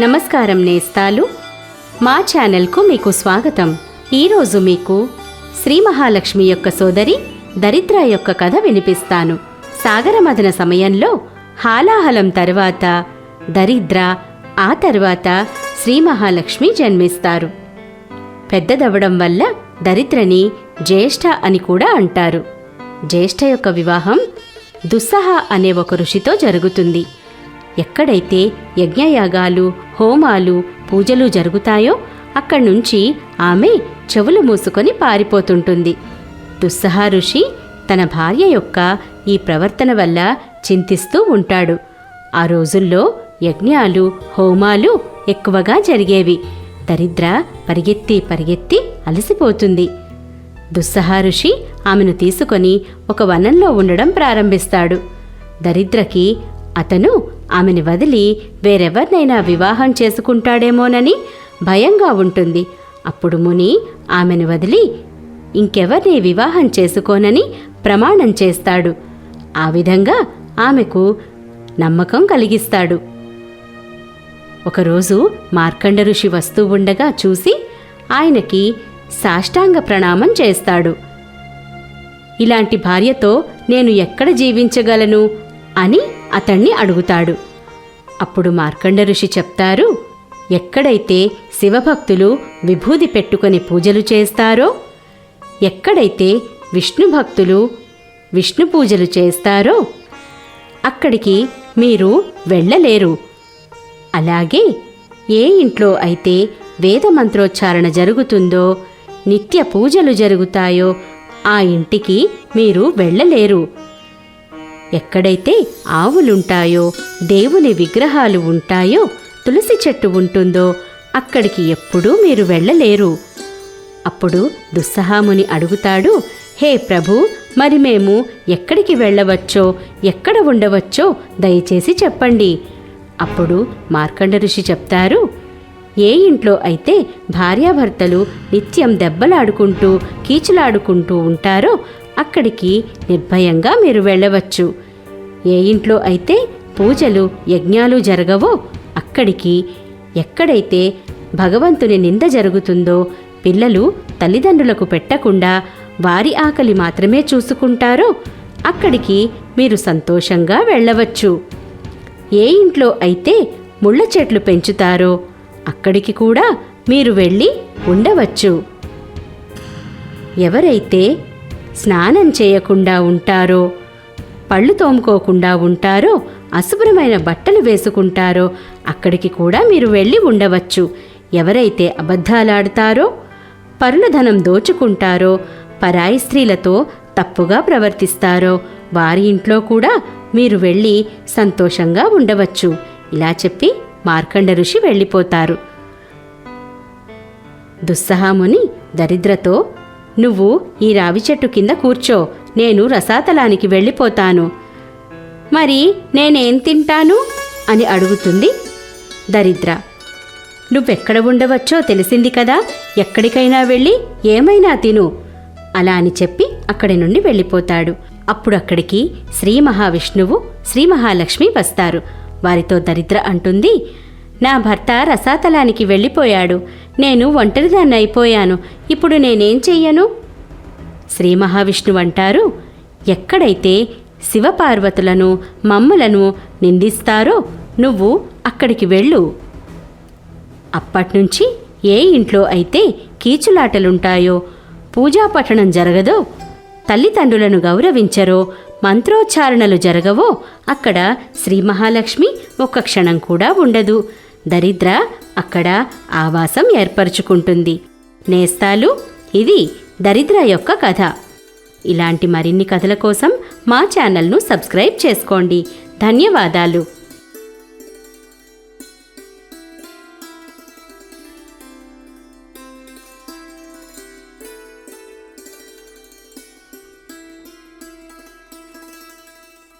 నమస్కారం నేస్తాలు. మా ఛానల్కు మీకు స్వాగతం. ఈరోజు మీకు శ్రీ మహాలక్ష్మి యొక్క సోదరి దరిద్ర యొక్క కథ వినిపిస్తాను. సాగరమదన సమయంలో హాలాహలం తర్వాత దరిద్ర ఆ తర్వాత శ్రీ మహాలక్ష్మి జన్మిస్తారు. పెద్దదవ్వడం వల్ల దరిద్రని జ్యేష్ఠ అని కూడా అంటారు. జ్యేష్ఠ యొక్క వివాహం దుస్సహ అనే ఒక ఋషితో జరుగుతుంది. ఎక్కడైతే యజ్ఞయాగాలు హోమాలు పూజలు జరుగుతాయో అక్కడి నుంచి ఆమె చెవులు మూసుకొని పారిపోతుంటుంది. దుస్సహ ఋషి తన భార్య యొక్క ఈ ప్రవర్తన వల్ల చింతిస్తూ ఉంటాడు. ఆ రోజుల్లో యజ్ఞాలు హోమాలు ఎక్కువగా జరిగేవి. దరిద్ర పరిగెత్తి పరిగెత్తి అలసిపోతుంది. దుస్సహ ఋషి ఆమెను తీసుకొని ఒక వనంలో ఉండడం ప్రారంభిస్తాడు. దరిద్రకి అతను ఆమెని వదిలి వేరెవరినైనా వివాహం చేసుకుంటాడేమోనని భయంగా ఉంటుంది. అప్పుడు ముని ఆమెను వదిలి ఇంకెవరిని వివాహం చేసుకోనని ప్రమాణం చేస్తాడు. ఆ విధంగా ఆమెకు నమ్మకం కలిగిస్తాడు. ఒకరోజు మార్కండ ఋషి వస్తూ ఉండగా చూసి ఆయనకి సాష్టాంగ ప్రణామం చేస్తాడు. ఇలాంటి భార్యతో నేను ఎక్కడ జీవించగలను? అని అతణ్ణి అడుగుతాడు. అప్పుడు మార్కండ ఋషి చెప్తారు ఎక్కడైతే శివభక్తులు విభూది పెట్టుకొని పూజలు చేస్తారో ఎక్కడైతే విష్ణు భక్తులు విష్ణు పూజలు చేస్తారో అక్కడికి మీరు వెళ్ళలేరు. అలాగే ఏ ఇంట్లో అయితే వేద మంత్రోచ్చారణ జరుగుతుందో నిత్య పూజలు జరుగుతాయో ఆ ఇంటికి మీరు వెళ్ళలేరు. ఎక్కడైతే ఆవులుంటాయో దేవుని విగ్రహాలు ఉంటాయో తులసి చెట్టు ఉంటుందో అక్కడికి ఎప్పుడూ మీరు వెళ్ళలేరు. అప్పుడు దుస్సహాముని అడుగుతాడు హే ప్రభు మరి మేము ఎక్కడికి వెళ్ళవచ్చో ఎక్కడ ఉండవచ్చో దయచేసి చెప్పండి. అప్పుడు మార్కండ ఋషి చెప్తారు ఏ ఇంట్లో అయితే భార్యాభర్తలు నిత్యం దెబ్బలాడుకుంటూ కీచులాడుకుంటూ ఉంటారో అక్కడికి నిర్భయంగా మీరు వెళ్ళవచ్చు. ఏ ఇంట్లో అయితే పూజలు యజ్ఞాలు జరగవో అక్కడికి ఎక్కడైతే భగవంతుని నింద జరుగుతుందో పిల్లలు తల్లిదండ్రులకు పెట్టకుండా వారి ఆకలి మాత్రమే చూసుకుంటారో అక్కడికి మీరు సంతోషంగా వెళ్ళవచ్చు. ఏ ఇంట్లో అయితే ముళ్ళ చెట్లు పెంచుతారో అక్కడికి కూడా మీరు వెళ్ళి ఉండవచ్చు. ఎవరైతే స్నానం చేయకుండా ఉంటారో పళ్ళు తోముకోకుండా ఉంటారో అశుభ్రమైన బట్టలు వేసుకుంటారో అక్కడికి కూడా మీరు వెళ్ళి ఉండవచ్చు. ఎవరైతే అబద్ధాలాడతారో పరులధనం దోచుకుంటారో పరాయి స్త్రీలతో తప్పుగా ప్రవర్తిస్తారో వారి ఇంట్లో కూడా మీరు వెళ్ళి సంతోషంగా ఉండవచ్చు. ఇలా చెప్పి మార్కండ ఋషి వెళ్ళిపోతారు. దుస్సహాముని దరిద్రతో నువ్వు ఈ రావి చెట్టు కింద కూర్చో నేను రసాతలానికి వెళ్ళిపోతాను. మరి నేనేం తింటాను? అని అడుగుతుంది దరిద్ర. నువ్వెక్కడ ఉండవచ్చో తెలిసింది కదా ఎక్కడికైనా వెళ్ళి ఏమైనా తిను అలా అని చెప్పి అక్కడి నుండి వెళ్ళిపోతాడు. అప్పుడు అక్కడికి శ్రీ మహావిష్ణువు శ్రీ మహాలక్ష్మి వస్తారు. వారితో దరిద్ర అంటుంది నా భర్త రసాతలానికి వెళ్ళిపోయాడు నేను ఒంటరిదాన్ని అయిపోయాను. ఇప్పుడు నేనేం చెయ్యను? శ్రీ మహావిష్ణువు అంటారు ఎక్కడైతే శివపార్వతులను మమ్మలను నిందిస్తారో నువ్వు అక్కడికి వెళ్ళు. అప్పట్నుంచి ఏ ఇంట్లో అయితే కీచులాటలుంటాయో పూజాపఠనం జరగదో తల్లిదండ్రులను గౌరవించరో మంత్రోచ్చారణలు జరగవో అక్కడ శ్రీ మహాలక్ష్మి ఒక్క క్షణం కూడా ఉండదు. దరిద్ర అక్కడ ఆవాసం ఏర్పరచుకుంటుంది. నేస్తాలు ఇది దరిద్ర యొక్క కథ. ఇలాంటి మరిన్ని కథల కోసం మా ఛానల్ను సబ్స్క్రైబ్ చేసుకోండి. ధన్యవాదాలు.